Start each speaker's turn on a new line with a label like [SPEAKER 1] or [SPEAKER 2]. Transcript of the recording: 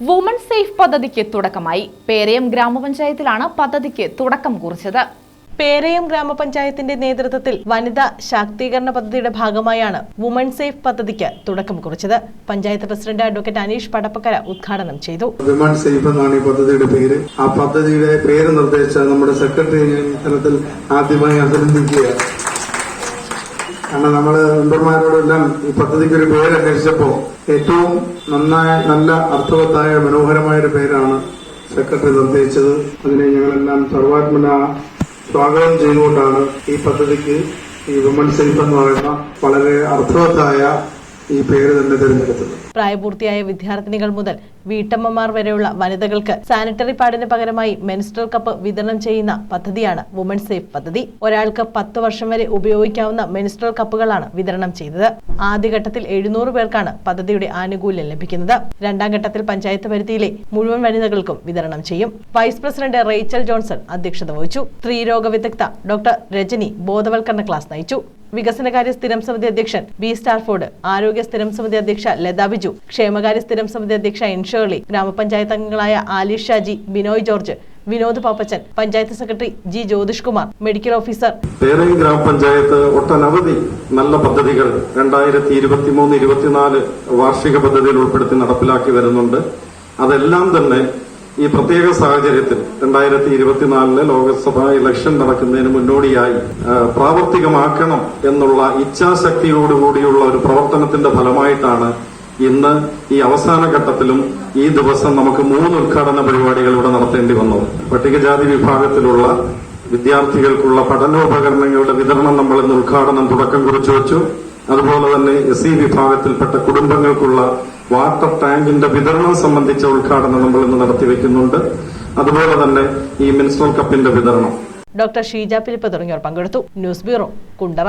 [SPEAKER 1] Woman safe പദ്ധതിക്ക് തുടക്കമായി. പേരയം ഗ്രാമപഞ്ചായത്തിലാണ് പദ്ധതിക്ക് തുടക്കം കുറിച്ചത്.
[SPEAKER 2] പേരയം ഗ്രാമപഞ്ചായത്തിന്റെ നേതൃത്വത്തിൽ വനിതാ ശാക്തീകരണ പദ്ധതിയുടെ ഭാഗമായാണ് വുമൺ സേഫ് പദ്ധതിക്ക് തുടക്കം കുറിച്ചത്. പഞ്ചായത്ത് പ്രസിഡന്റ് അഡ്വക്കേറ്റ് അനീഷ് പടപ്പക്കര ഉദ്ഘാടനം ചെയ്തു.
[SPEAKER 3] വുമൺ സേഫ് എന്നാണ് ഈ പദ്ധതിയുടെ പേര്. ആ പദ്ധതിയുടെ പേര് നിർദ്ദേശിച്ച നമ്മുടെ സെക്രട്ടറി തലത്തിൽ ആദ്യമായി അഭിനന്ദിക്കുക. കാരണം നമ്മൾ മെമ്പർമാരോടെല്ലാം ഈ പദ്ധതിക്ക് ഒരു പേര് അന്വേഷിച്ചപ്പോ ഏറ്റവും നന്നായ നല്ല അർത്ഥവത്തായ മനോഹരമായ ഒരു പേരാണ് സെക്രട്ടറി നിർദ്ദേശിച്ചത്. അതിനെ ഞങ്ങളെല്ലാം സർവാത്മന സ്വാഗതം ചെയ്തുകൊണ്ടാണ് ഈ പദ്ധതിക്ക് ഈ വിമൻ സേഫ് എന്ന് പറയുന്ന വളരെ അർത്ഥവത്തായ ഈ പേര് തന്നെ തിരഞ്ഞെടുത്തത്
[SPEAKER 2] പ്രായപൂർത്തിയായ വിദ്യാർത്ഥിനികൾ മുതൽ വീട്ടമ്മമാർ വരെയുള്ള വനിതകൾക്ക് സാനിറ്ററി പാഡിന് പകരമായി മെൻസ്ട്രൽ കപ്പ് വിതരണം ചെയ്യുന്ന പദ്ധതിയാണ് വുമൺ സേഫ് പദ്ധതി. ഒരാൾക്ക് പത്ത് വർഷം വരെ ഉപയോഗിക്കാവുന്ന മെൻസ്ട്രൽ കപ്പുകളാണ് വിതരണം ചെയ്തത്. ആദ്യഘട്ടത്തിൽ എഴുന്നൂറ് പേർക്കാണ് പദ്ധതിയുടെ ആനുകൂല്യം ലഭിക്കുന്നത്. രണ്ടാം ഘട്ടത്തിൽ പഞ്ചായത്ത് പരിധിയിലെ മുഴുവൻ വനിതകൾക്കും വിതരണം ചെയ്യും. വൈസ് പ്രസിഡന്റ് റേച്ചൽ ജോൺസൺ അധ്യക്ഷത വഹിച്ചു. സ്ത്രീരോഗ വിദഗ്ധ ഡോക്ടർ രജനി ബോധവൽക്കരണ ക്ലാസ് നയിച്ചു. വികസനകാര്യ സ്ഥിരം സമിതി അധ്യക്ഷൻ ബി സ്റ്റാർഫോർഡ് ആരോഗ്യ സ്ഥിരം സമിതി അധ്യക്ഷ ലത ബിജു ക്ഷേമകാര്യ സ്ഥിരം സമിതി അധ്യക്ഷ ഇൻഷേർലി ഗ്രാമപഞ്ചായത്ത് അംഗങ്ങളായ Ali Shaji Binoy George Vinod Pappachan panchayat secretary G Jyothish Kumar medical officer.
[SPEAKER 4] പേരയും ഗ്രാമപഞ്ചായത്ത് ഒട്ടനവധി നല്ല പദ്ധതികൾ രണ്ടായിരത്തി ഇരുപത്തിമൂന്ന് ഇരുപത്തിനാല് വാർഷിക പദ്ധതിയിൽ ഉൾപ്പെടുത്തി നടപ്പിലാക്കി വരുന്നുണ്ട്. അതെല്ലാം തന്നെ ഈ പ്രത്യേക സാഹചര്യത്തിൽ രണ്ടായിരത്തി ഇരുപത്തിനാലിലെ ലോക്സഭാ ഇലക്ഷൻ നടക്കുന്നതിന് മുന്നോടിയായി പ്രാവർത്തികമാക്കണം എന്നുള്ള ഇച്ഛാശക്തിയോടുകൂടിയുള്ള ഒരു പ്രവർത്തനത്തിന്റെ ഫലമായിട്ടാണ് ഇന്ന് ഈ അവസാന ഘട്ടത്തിലും ഈ ദിവസം നമുക്ക് മൂന്ന് ഉദ്ഘാടന പരിപാടികൾ ഇവിടെ നടത്തേണ്ടി വന്നത്. പട്ടികജാതി വിഭാഗത്തിലുള്ള വിദ്യാർത്ഥികൾക്കുള്ള പഠനോപകരണങ്ങളുടെ വിതരണം നമ്മൾ ഇന്ന് ഉദ്ഘാടനം തുടക്കം കുറിച്ചു വെച്ചു. അതുപോലെ തന്നെ എസ് സി വിഭാഗത്തിൽപ്പെട്ട കുടുംബങ്ങൾക്കുള്ള വാട്ടർ ടാങ്കിന്റെ വിതരണം സംബന്ധിച്ച ഉദ്ഘാടനം നമ്മൾ ഇന്ന് നടത്തിവെക്കുന്നുണ്ട് അതുപോലെ തന്നെ ഈ മിനിസ്റ്റർ കപ്പിന്റെ വിതരണം.
[SPEAKER 2] ഡോക്ടർ ഷീജ ഫിലിപ്പ് തുടങ്ങിയവർ പങ്കെടുത്തു. News bureau Kundara.